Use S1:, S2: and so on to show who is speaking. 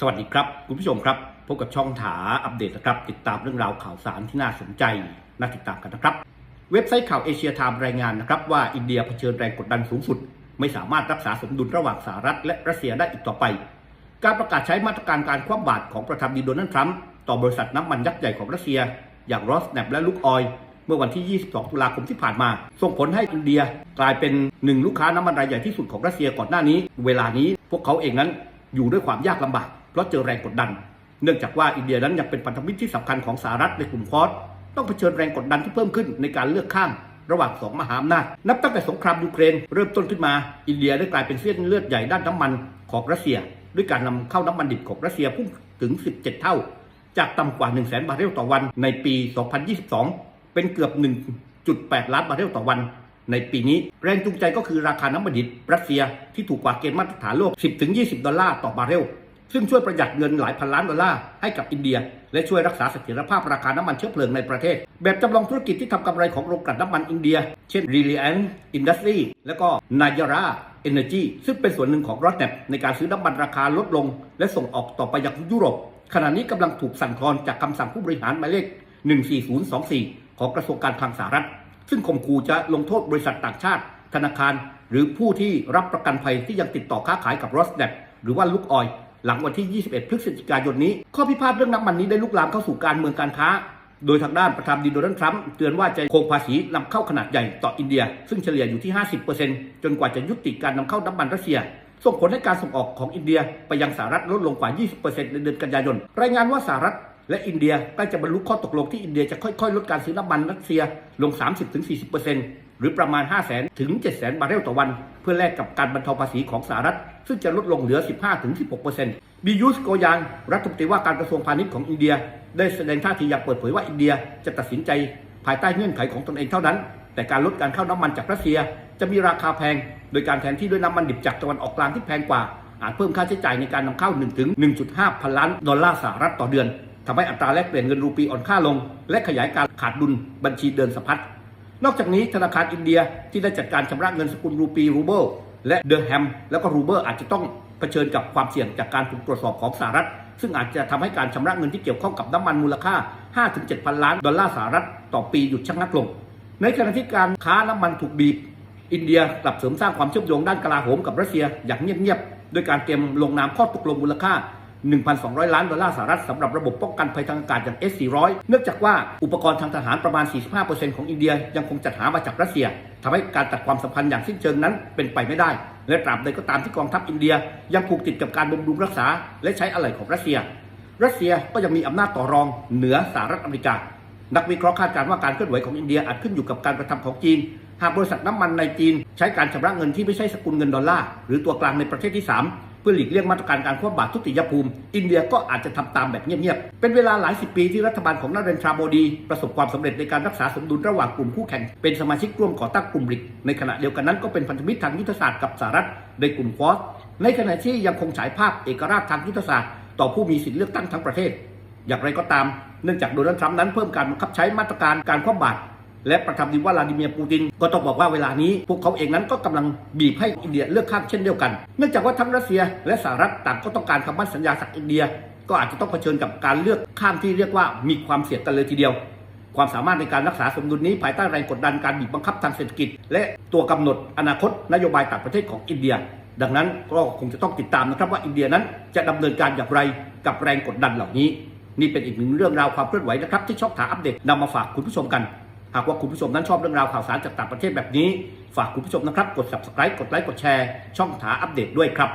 S1: สวัสดีครับคุณผู้ชมครับพบกับช่องถาอัปเดตนะครับติดตามเรื่องราวข่าวสารที่น่าสนใจน่าติดตามกันนะครับ เว็บไซต์ข่าวเอเชียไทม์รายงานนะครับว่าอินเดียเผชิญแรงกดดันสูงสุด ไม่สามารถรักษาสมดุลระหว่างสหรัฐและรัสเซียได้อีกต่อไป การประกาศใช้มาตรการการคว่ำบาตรของประธานาธิบดีโดนัลด์ทรัมป์ต่อบริษัทน้ำมันยักษ์ใหญ่ของรัสเซีย อย่างรอสแนปและลูกออยเมื่อวันที่ 22 ตุลาคมที่ผ่านมา ส่งผลให้อินเดียกลายเป็นหนึ่งลูกค้าน้ำมันรายใหญ่ที่สุดของรัสเซียก่อนหน้านี้ เวลานี้พวกเขาเองนั้นอยู่ด้วยความยากลำบาก เพราะเจอแรงกดดัน เนื่องจากว่าอินเดียนั้นยังเป็นพันธมิตรที่สำคัญของสหรัฐในกลุ่มคอร์สต้องเผชิญแรงกดดันที่เพิ่มขึ้นในการเลือกข้างระหว่างสองมหาอำนาจ นับตั้งแต่สงครามยูเครนเริ่มต้นขึ้นมา อินเดียได้กลายเป็นเส้นเลือดใหญ่ด้านน้ำมันของรัสเซีย ด้วยการนำเข้าน้ำมันดิบของรัสเซียพุ่งถึง 17 เท่า จากต่ำกว่า 1 0 0 0 0แบาร์เรลต่อวันในปี 2022 เป็นเกือบ 1.8 ล้านบาร์เรลต่อวัน ในปีนี้แรงจูงใจก็คือราคาน้ำมันดิบรัสเซียที่ถูกกว่าเกณฑ์มาตรฐานโลก 10-20 ดอลลาร์ต่อบาร์เรล ซึ่งช่วยประหยัดเงินหลายพันล้านดอลลาร์ให้กับอินเดีย และช่วยรักษาเสถียรภาพราคาน้ำมันเชื้อเพลิงในประเทศ แบบจำลองธุรกิจที่ทำกำไรของโรงกลั่นน้ำมันอินเดีย เช่น Reliance Industry และก็ Najara Energy ซึ่งเป็นส่วนหนึ่งของ Rosneft ในการซื้อน้ำมันราคาลดลง และส่งออกต่อไปยังยุโรป ขณะนี้กำลังถูกสั่นคลอนจากคำสั่งผู้บริหารหมายเลข 14024 ของกระทรวงการคลังสหรัฐ ซึ่งข่มขู่จะลงโทษบริษัทต่างชาติ ธนาคาร หรือผู้ที่รับประกันภัยที่ยังติดต่อค้าขายกับ Rosneft หรือว่าลูกออย หลังวันที่ 21 พฤศจิกายนนี้ ข้อพิพาทเรื่องน้ำมันนี้ได้ลุกลามเข้าสู่การเมืองการค้า โดยทางด้านประธานดีโดนัลด์ทรัมป์เตือนว่าจะโคงภาษีนำเข้าขนาดใหญ่ต่ออินเดีย ซึ่งเฉลี่ยอยู่ที่ 50%จนกว่าจะยุติการนำเข้าน้ำมันรัสเซียส่งผลให้การส่งออกของอินเดียไปยังสหรัฐลดลงกว่า 20%ในเดือนกันยายน รายงานว่าสหรัฐและอินเดียใกล้จะบรรลุข้อตกลงที่อินเดียจะค่อยๆ ลดการซื้อน้ำมันรัสเซียลง 30-40%หรือประมาณ 5 0 0 0 0 0 ถึง 7 0 0 0 0บาร์เรลต่อวัน พื่อแลกกับการบรรเทาภาษีของสหรัฐ ซึ่งจะลดลงเหลือ 15-16%บิยูสโกยานรัฐมนตรีว่าการกระทรวงพาณิชย์ของอินเดีย ได้แสดงท่าทีอย่างเปิดเผยว่าอินเดียจะตัดสินใจภายใต้เงื่อนไขของตนเองเท่านั้น แต่การลดการเข้าน้ำมันจากรัสเซีย จะมีราคาแพง โดยการแทนที่ด้วยน้ำมันดิบจากตะวันออกกลางที่แพงกว่าอาจเพิ่มค่าใช้จ่ายในการนำเข้า1ถึง1.5 พันล้านดอลลาร์สหรัฐต่อเดือนทำให้อัตราแลกเปลี่ยนเงินรูปีอ่อนค่าลง และขยายการขาดดุลบัญชีเดินสะพัด นอกจากนี้ธนาคารอินเดียที่ได้จัดการชำระเงินสกุลรูปีรูเบิลและเดอร์แฮมแล้วก็รูเบิลอาจจะต้องเผชิญกับความเสี่ยงจากการถูกตรวจสอบของสหรัฐ ซึ่งอาจจะทำให้การชำระเงินที่เกี่ยวข้องกับน้ำมันมูลค่า 5-7 พันล้านดอลลาร์สหรัฐต่อปีหยุดชะงักลง ในขณะที่การค้าน้ำมันถูกบีบ อินเดียกลับเสริมสร้างความเชื่อมโยงด้านกลาโหมกับรัสเซียอย่างเงียบๆโดยการเตรียมลงนามข้อตกลงมูลค่า 1,200 ล้านดอลลาร์สหรัฐสำหรับระบบป้องกันภัยทางอากาศอย่าง S-400 เนื่องจากว่าอุปกรณ์ทางทหารประมาณ 45%ของอินเดียยังคงจัดหามาจากรัสเซียทำให้การตัดความสัมพันธ์อย่างสิ้นเชิงนั้นเป็นไปไม่ได้ และตราบใดก็ตามที่กองทัพอินเดีย ยังผูกติดกับการบำรุงรักษา และใช้อะไหล่ของรัสเซีย รัสเซียก็ยังมีอำนาจต่อรองเหนือสหรัฐอเมริกา นักวิเคราะห์คาดการณ์ว่าการเคลื่อนไหวของอินเดียอาจขึ้นอยู่กับการกระทำของจีน หากบริษัทน้ำมันในจีน ใช้การชำระเงินที่ไม่ใช่สกุลเงินดอลลาร์หรือตัวกลางในประเทศที่ 3 พื่อหลีกเลี่ยงมาตรการการคว่ำบาตรทุติยภูมิ อินเดียก็อาจจะทำตามแบบเงียบๆ เป็นเวลาหลายสิบปีที่รัฐบาลของนเรนทราโมดี ประสบความสำเร็จในการรักษาสมดุลระหว่างกลุ่มคู่แข่ง เป็นสมาชิกร่วมก่อตั้งกลุ่มบริก ในขณะเดียวกันนั้นก็เป็นพันธมิตรทางยุทธศาสตร์กับสหรัฐในกลุ่มควอสในขณะที่ยังคงฉายภาพเอกราชทางยุทธศาสตร์ ต่อผู้มีสิทธิเลือกตั้งทั้งประเทศ อย่างไรก็ตาม เนื่องจากโดนัลด์ทรัมป์นั้นเพิ่มการบังคับใช้มาตรการการคว่ำบาตร และประธานาธิบดีวลาดิเมียร์ปูติน ก็ต้องบอกว่าเวลานี้ พวกเขาเองนั้นก็กำลังบีบให้อินเดียเลือกข้างเช่นเดียวกัน เนื่องจากว่าทั้งรัสเซีย และสหรัฐต่างก็ต้องการคำมั่นสัญญาจากอินเดีย ก็อาจจะต้องเผชิญกับการเลือกข้างที่เรียกว่ามีความเสี่ยงกันเลยทีเดียวความสามารถในการรักษาสมดุลนี้ภายใต้แรงกดดันการบีบบังคับทางเศรษฐกิจ และตัวกำหนดอนาคตนโยบายต่างประเทศของอินเดีย ดังนั้นก็คงจะต้องติดตามนะครับว่าอินเดียนั้นจะดำเนินการอย่างไรกับแรงกดดันเหล่านี้ นี่เป็นอีกหนึ่งเรื่องราวความเคลื่อนไหวนะครับที่ช่องถาอัปเดตนำมาฝากคุณผู้ชมกัน หากว่าคุณผู้ชมนั้นชอบเรื่องราวข่าวสารจากต่างประเทศแบบนี้ ฝากคุณผู้ชมนะครับ กด subscribe กดไลค์กดแชร์ ช่องถาอัปเดตด้วยครับ